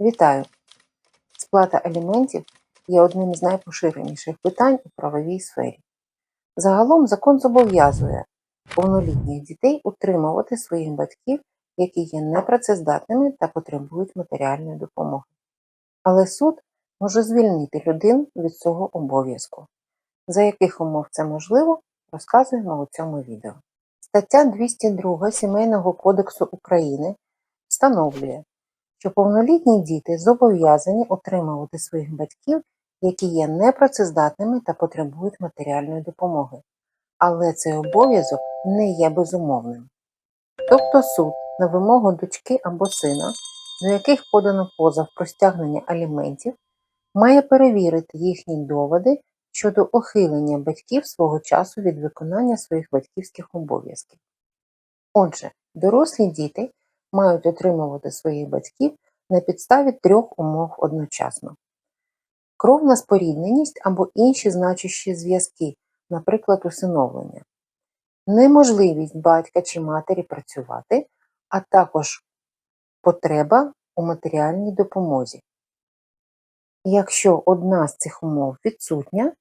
Вітаю! Сплата аліментів є одним з найпоширеніших питань у правовій сфері. Загалом закон зобов'язує повнолітніх дітей утримувати своїх батьків, які є непрацездатними та потребують матеріальної допомоги. Але суд може звільнити людину від цього обов'язку. За яких умов це можливо, розказуємо у цьому відео. Стаття 202 Сімейного кодексу України встановлює, що повнолітні діти зобов'язані утримувати своїх батьків, які є непрацездатними та потребують матеріальної допомоги. Але цей обов'язок не є безумовним. Тобто суд на вимогу дочки або сина, до яких подано позов про стягнення аліментів, має перевірити їхні доводи щодо ухилення батьків свого часу від виконання своїх батьківських обов'язків. Отже, дорослі діти мають отримувати своїх батьків на підставі трьох умов одночасно: кровна спорідненість або інші значущі зв'язки, наприклад, усиновлення, неможливість батька чи матері працювати, а також потреба у матеріальній допомозі. Якщо одна з цих умов відсутня,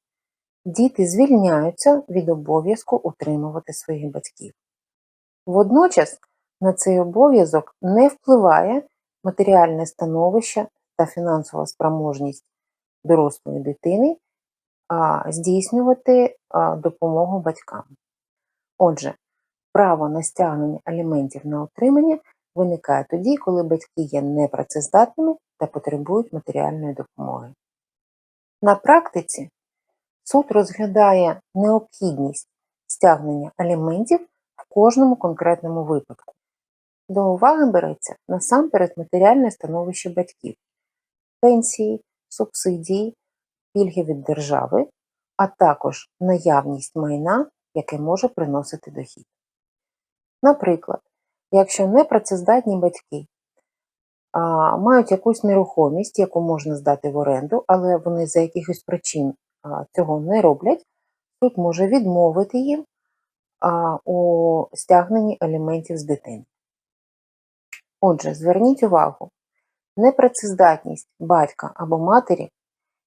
діти звільняються від обов'язку утримувати своїх батьків. Водночас на цей обов'язок не впливає матеріальне становище та фінансова спроможність дорослої дитини здійснювати допомогу батькам. Отже, право на стягнення аліментів на утримання виникає тоді, коли батьки є непрацездатними та потребують матеріальної допомоги. На практиці суд розглядає необхідність стягнення аліментів в кожному конкретному випадку. До уваги береться насамперед матеріальне становище батьків, пенсії, субсидії, пільги від держави, а також наявність майна, яке може приносити дохід. Наприклад, якщо непрацездатні батьки а, мають якусь нерухомість, яку можна здати в оренду, але вони за якихось причин а, цього не роблять, суд може відмовити їм а, у стягненні аліментів з дитини. Отже, зверніть увагу, непрацездатність батька або матері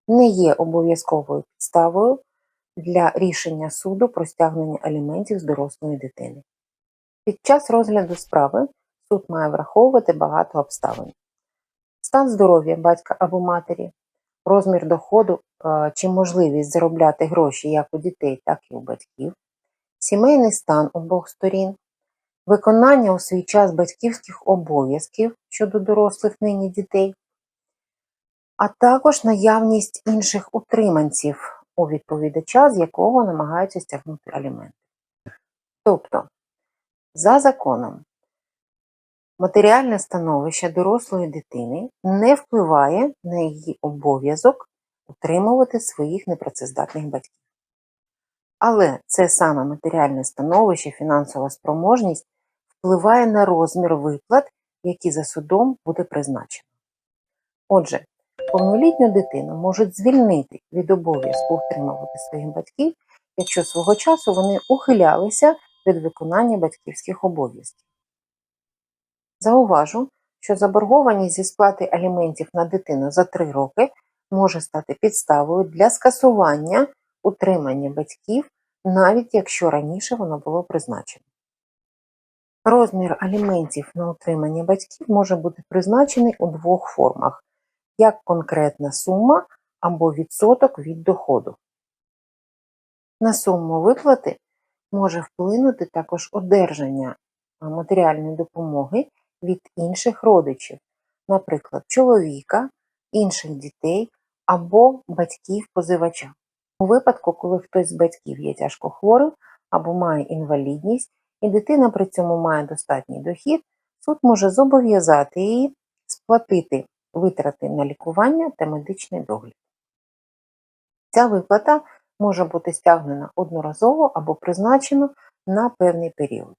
не є обов'язковою підставою для рішення суду про стягнення аліментів з дорослої дитини. Під час розгляду справи суд має враховувати багато обставин: стан здоров'я батька або матері, розмір доходу е, чи можливість заробляти гроші як у дітей, так і у батьків, сімейний стан обох сторін, виконання у свій час батьківських обов'язків щодо дорослих нині дітей, а також наявність інших утриманців у відповідача, з якого намагаються стягнути аліменти. Тобто, за законом, матеріальне становище дорослої дитини не впливає на її обов'язок утримувати своїх непрацездатних батьків. Але це саме матеріальне становище, фінансова спроможність впливає на розмір виплат, які за судом буде призначено. Отже, повнолітню дитину можуть звільнити від обов'язку утримувати своїх батьків, якщо свого часу вони ухилялися від виконання батьківських обов'язків. Зауважу, що заборгованість зі сплати аліментів на дитину за 3 роки може стати підставою для скасування утримання батьків, навіть якщо раніше воно було призначено. Розмір аліментів на утримання батьків може бути призначений у двох формах: як конкретна сума або відсоток від доходу. На суму виплати може вплинути також одержання матеріальної допомоги від інших родичів, наприклад, чоловіка, інших дітей або батьків позивача. У випадку, коли хтось з батьків є тяжко хворим або має інвалідність, і дитина при цьому має достатній дохід, суд може зобов'язати її сплатити витрати на лікування та медичний догляд. Ця виплата може бути стягнена одноразово або призначена на певний період.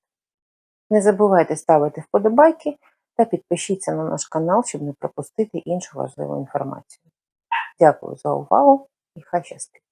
Не забувайте ставити вподобайки та підпишіться на наш канал, щоб не пропустити іншу важливу інформацію. Дякую за увагу і хай щастить!